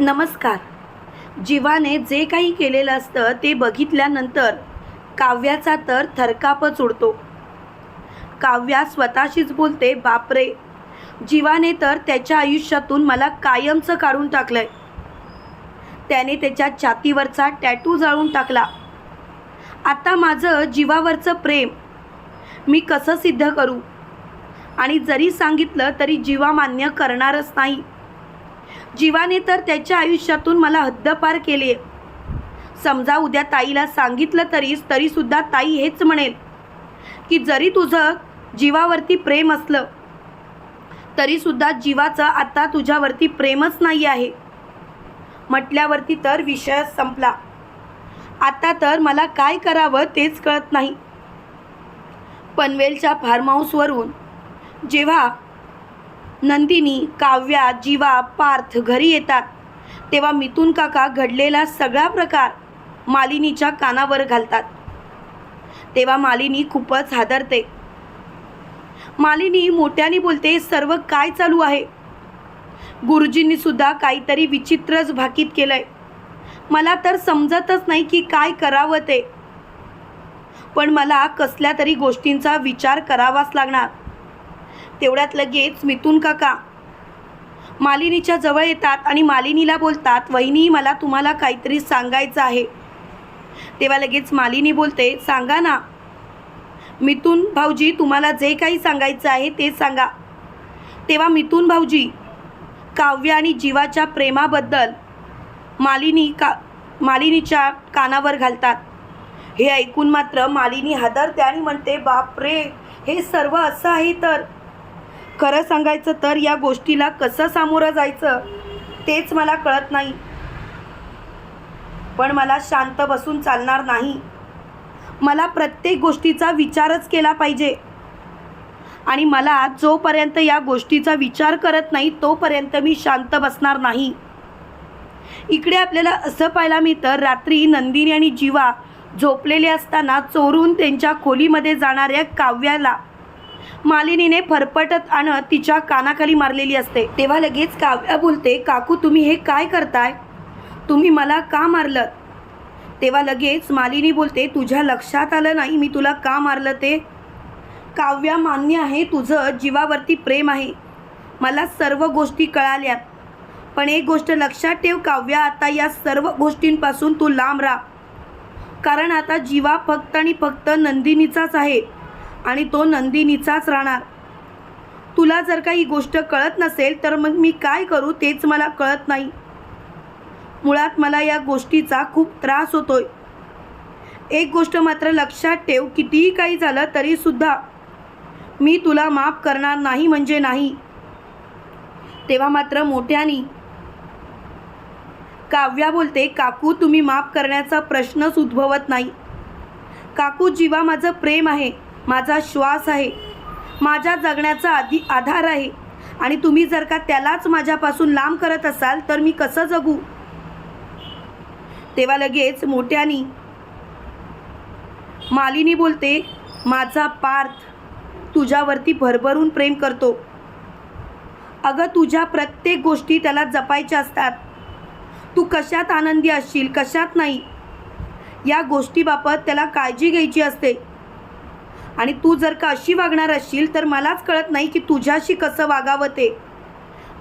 नमस्कार. जीवाने जे काही केलेलं असतं ते बघितल्यानंतर काव्याचा तर थरकापच उडतो. काव्या स्वतःशीच बोलते बापरे! जीवाने तर त्याच्या आयुष्यातून मला कायमचं काढून टाकलंय. त्याने त्याच्या छातीवरचा टॅटू जाळून टाकला. आता माझं जीवावरचं प्रेम मी कसं सिद्ध करू? आणि जरी सांगितलं तरी जीवा मान्य करणारच नाही. जीवाने तर त्याच्या आयुष्यातून मला हद्दपार केले. समजा उद्या ताईला सांगितलं तरीच तरीसुद्धा ताई हेच म्हणेल की जरी तुझं जीवावरती प्रेम असलं तरीसुद्धा जीवाचं आता तुझ्यावरती प्रेमच नाही आहे. म्हटल्यावरती तर विषय संपला. आता तर मला काय करावं तेच कळत नाही. पनवेलच्या फार्म हाऊसवरून जेव्हा नंदिनी काव्या जीवा पार्थ घरी येतात. तेव्हा मिथून काका घडलेला सगळा प्रकार मालिनीच्या कानावर घालतात. तेव्हा मालिनी खूपच हादरते. मालिनी मोठ्याने बोलते सर्व काय चालू आहे? गुरुजींनी सुद्धा काहीतरी विचित्रच भाकीत केलंय. मला तर समजतच नाही की काय करावं ते. पण मला कसल्या तरी गोष्टींचा विचार करावाच लागणार. तेवढ्यात लगेच मिथून काका मालिनीच्या जवळ येतात आणि मालिनीला बोलतात वहिनी मला तुम्हाला काहीतरी सांगायचं आहे. तेव्हा लगेच मालिनी बोलते सांगा ना. मिथून भाऊजी तुम्हाला जे काही सांगायचं आहे ते सांगा. तेव्हा मिथून भाऊजी काव्य आणि जीवाच्या प्रेमाबद्दल मालिनी का मालिनीच्या कानावर घालतात. हे ऐकून मात्र मालिनी हादरते आणि म्हणते बापरे हे सर्व असं आहे तर खरं सांगायचं तर या गोष्टीला कसं सामोरं जायचं तेच मला कळत नाही. पण मला शांत बसून चालणार नाही. मला प्रत्येक गोष्टीचा विचारच केला पाहिजे. आणि मला जोपर्यंत या गोष्टीचा विचार करत नाही तोपर्यंत मी शांत बसणार नाही. इकडे आपल्याला असं पाहायला मिळतं रात्री नंदिनी आणि जीवा झोपलेले असताना चोरून त्यांच्या खोलीमध्ये जाणाऱ्या काव्याला मालिनीने फरफटत आणत तिच्या कानाखाली मारलेली असते. तेव्हा लगेच काव्या बोलते काकू तुम्ही हे काय करताय? तुम्ही मला का मारलं तेव्हा लगेच मालिनी बोलते तुझ्या लक्षात आलं नाही मी तुला का मारलं ते? काव्या मान्य आहे तुझं जीवावरती प्रेम आहे. मला सर्व गोष्टी कळाल्या. पण एक गोष्ट लक्षात ठेव काव्या आता या सर्व गोष्टींपासून तू लांब राहा. कारण आता जीवा फक्त आणि फक्त नंदिनीचाच आहे. आणि तो नंदिनीचाच राहणार. तुला जर का ही गोष्ट कळत नसेल तर मग मी काय करू तेच मला कळत नाही. मुळात मला या गोष्टीचा खूप त्रास होतोय. एक गोष्ट मात्र लक्षात ठेव कितीही काही झालं तरीसुद्धा मी तुला माफ करणार नाही म्हणजे नाही. तेव्हा मात्र मोठ्यानी काव्या बोलते काकू तुम्ही माफ करण्याचा प्रश्नच उद्भवत नाही. काकू जीवा माझं प्रेम आहे. माझा श्वास आहे. माझ्या जगण्याचा आधी आधार आहे. आणि तुम्ही जर का त्यालाच माझ्यापासून लांब करत असाल तर मी कसं जगू? तेव्हा लगेच मोठ्यानी मालिनी बोलते माझा पार्थ तुझ्यावरती भरभरून प्रेम करतो. अगं तुझ्या प्रत्येक गोष्टी त्याला जपायच्या असतात. तू कशात आनंदी असशील कशात नाही. या गोष्टीबाबत त्याला काळजी घ्यायची असते. आणि तू जर का अशी वागणार असशील तर मलाच कळत नाही की तुझ्याशी कसं वागावं ते.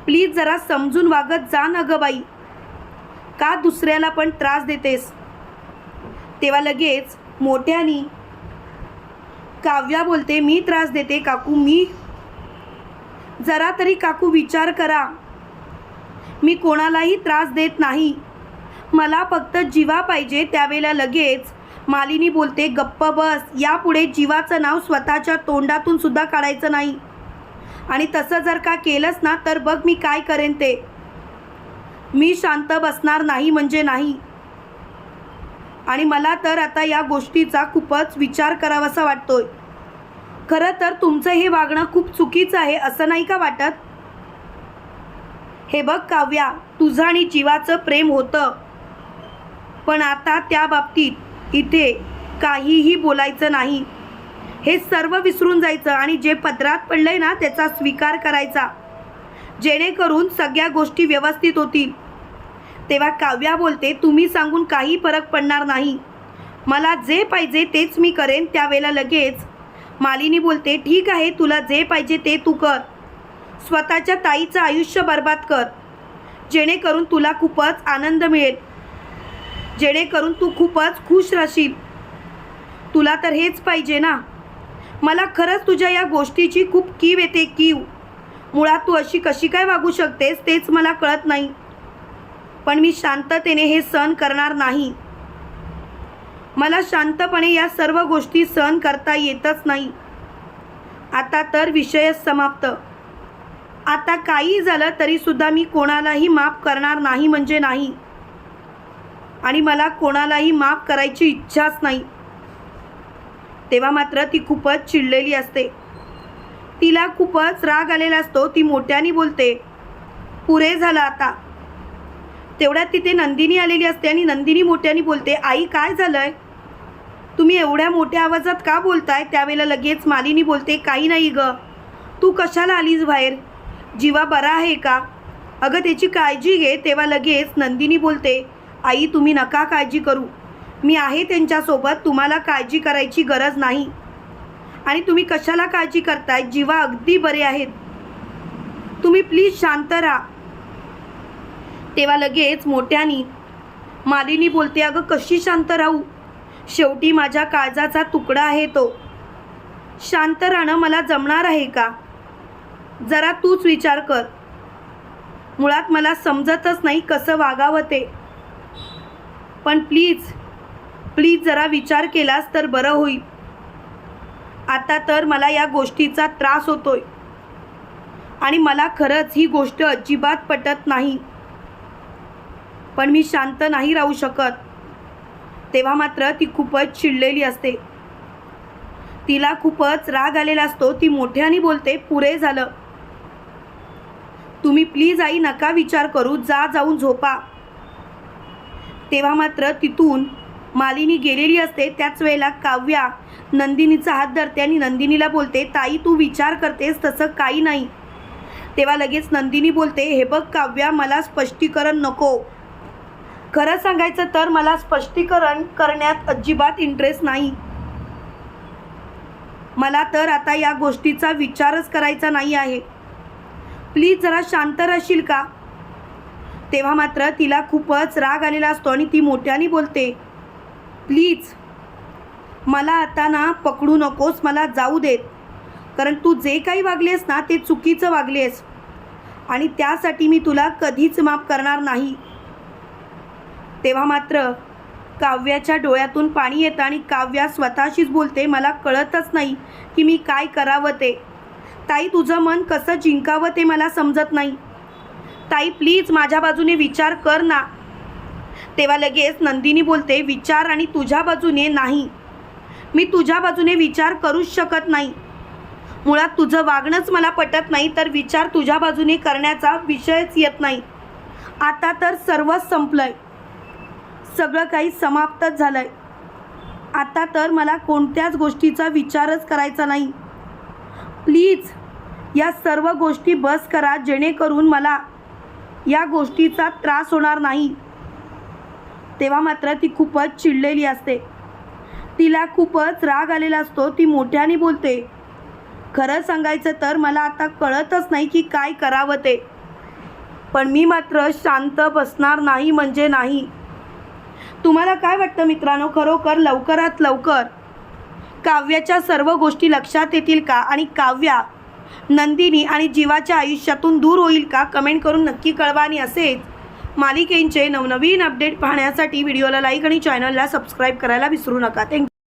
प्लीज जरा समजून वागत जा ना गं बाई. का दुसऱ्याला पण त्रास देतेस? तेव्हा लगेच मोठ्यानी काव्या बोलते मी त्रास देते काकू मी जरा तरी काकू विचार करा. मी कोणालाही त्रास देत नाही. मला फक्त जीवा पाहिजे त्यावेळेला लगेच मालिनी बोलते गप्प बस यापुढे जीवाचं नाव स्वतःच्या तोंडातून सुद्धा काढायचं नाही. आणि तसं जर का केलंच ना तर बघ मी काय करेन ते. मी शांत बसणार नाही म्हणजे नाही. आणि मला तर आता या गोष्टीचा खूपच विचार करावासा वाटतोय. खरं तर तुमचं हे वागणं खूप चुकीचं आहे असं नाही का वाटत? हे बघ काव्या तुझं आणि जीवाचं प्रेम होतं. पण आता त्या बाबतीत इथे काहीही बोलायचं नाही. हे सर्व विसरून जायचं आणि जे पदरात पडलंय ना त्याचा स्वीकार करायचा. जेणेकरून सगळ्या गोष्टी व्यवस्थित होतील. तेव्हा काव्या बोलते तुम्ही सांगून काही फरक पडणार नाही. मला जे पाहिजे तेच मी करेन त्यावेळेला लगेच. मालिनी बोलते ठीक आहे तुला जे पाहिजे ते तू कर. स्वतःच्या ताईचं आयुष्य बर्बाद कर. जेणेकरून तुला खूपच आनंद मिळेल. जेणेकरून तू खूपच खुश राहशील. तुला तर हेच पाहिजे ना? मला खरंच तुझ्या या गोष्टीची खूप कीव येते कीव. मुळात तू अशी कशी काय वागू शकतेस तेच मला कळत नाही. पण मी शांततेने हे सहन करणार नाही. मला शांतपणे या सर्व गोष्टी सहन करता येतच नाही. आता तर विषयच समाप्त. आता काही झालं तरीसुद्धा मी कोणालाही माफ करणार नाही म्हणजे नाही. आणि मला कोणालाही माफ करायची इच्छाच नाही. तेव्हा मात्र ती खूपच चिडलेली असते. तिला खूपच राग आलेला असतो ती मोठ्याने बोलते पुरे झालं आता. तेवढ्यात तिथे नंदिनी आलेली असते आणि नंदिनी मोठ्याने बोलते आई काय झालंय? तुम्ही एवढ्या मोठ्या आवाजात का बोलताय? त्यावेळेला लगेच मालिनी बोलते काही नाही ग. तू कशाला आलीस बाहेर? जीवा बरा आहे का? अगं त्याची काळजी घे. तेव्हा लगेच नंदिनी बोलते आई तुम्ही नका काळजी करू. मी आहे त्यांच्यासोबत तुम्हाला काळजी करायची गरज नाही. आणि तुम्ही कशाला काळजी करताय? जीवा अगदी बरे आहेत. तुम्ही प्लीज शांत राहा. तेव्हा लगेच मोठ्यानी मालिनी बोलते अगं कशी शांत राहू? शेवटी माझ्या काळजाचा तुकडा आहे तो. शांत राहणं मला जमणार आहे का? जरा तूच विचार कर. मुळात मला समजतच नाही कसं वागावं ते. पण प्लीज प्लीज जरा विचार केलास तर बरं होईल. आता तर मला या गोष्टीचा त्रास होतोय. आणि मला खरंच ही गोष्ट अजिबात पटत नाही. पण मी शांत नाही राहू शकत. तेव्हा मात्र ती खूपच चिडलेली असते. तिला खूपच राग आलेला असतो ती मोठ्याने बोलते पुरे झालं. तुम्ही प्लीज आई नका विचार करू जा जाऊन झोपा. तेव्हा मात्र तिथून मालिनी गेलेली असते. त्याच वेळेला काव्या नंदिनीचा हात धरते आणि नंदिनीला बोलते ताई तू विचार करतेस तसं काही नाही. तेव्हा लगेच नंदिनी बोलते हे बघ काव्या मला स्पष्टीकरण नको. खरं सांगायचं तर मला स्पष्टीकरण करण्यात अजिबात इंटरेस्ट नाही. मला तर आता या गोष्टीचा विचारच करायचा नाही आहे. प्लीज जरा शांत राहशील का? तेव्हा मात्र तिला खूपच राग आलेला असतो आणि ती मोठ्याने बोलते प्लीज मला आता ना पकडू नकोस मला जाऊ देत. कारण तू जे काही वागलेस ना ते चुकीचं वागलेस. आणि त्यासाठी मी तुला कधीच माफ करणार नाही. तेव्हा मात्र काव्याच्या डोळ्यातून पाणी येतं आणि काव्या स्वतःशीच बोलते मला कळतच नाही की मी काय करावं ते. ताई तुझं मन कसं जिंकावं ते मला समजत नाही. ताई प्लीज माझ्या बाजूने विचार कर ना. तेव्हा लगेच नंदिनी बोलते विचार आणि तुझ्या बाजूने नाही. मी तुझ्या बाजूने विचार करूच शकत नाही. मुळात तुझं वागणंच मला पटत नाही तर विचार तुझ्या बाजूने करण्याचा विषयच येत नाही. आता तर सर्वच संपलंय. सगळं काही समाप्तच झालंय. आता तर मला कोणत्याच गोष्टीचा विचारच करायचा नाही. प्लीज या सर्व गोष्टी बस करा जेणेकरून मला या गोष्टीचा त्रास होणार नाही. तेव्हा मात्र ती खूपच चिडलेली असते. तिला खूपच राग आलेला असतो ती मोठ्याने बोलते. खरं सांगायचं तर मला आता कळतच नाही की काय करावं ते. पण मी मात्र शांत बसणार नाही म्हणजे नाही. तुम्हाला काय वाटतं मित्रांनो? खरोखर लवकरात लवकर काव्याच्या सर्व गोष्टी लक्षात येतील का? आणि काव्या नंदिनी आणि जीवाच्या आयुष्यातून दूर होईल का? कमेंट करून नक्की कळवा आणि असेच मालिकेंचे नवनवीन अपडेट पाहण्यासाठी व्हिडिओला लाईक आणि चॅनलला सबस्क्राईब करायला विसरू नका. थँक्यू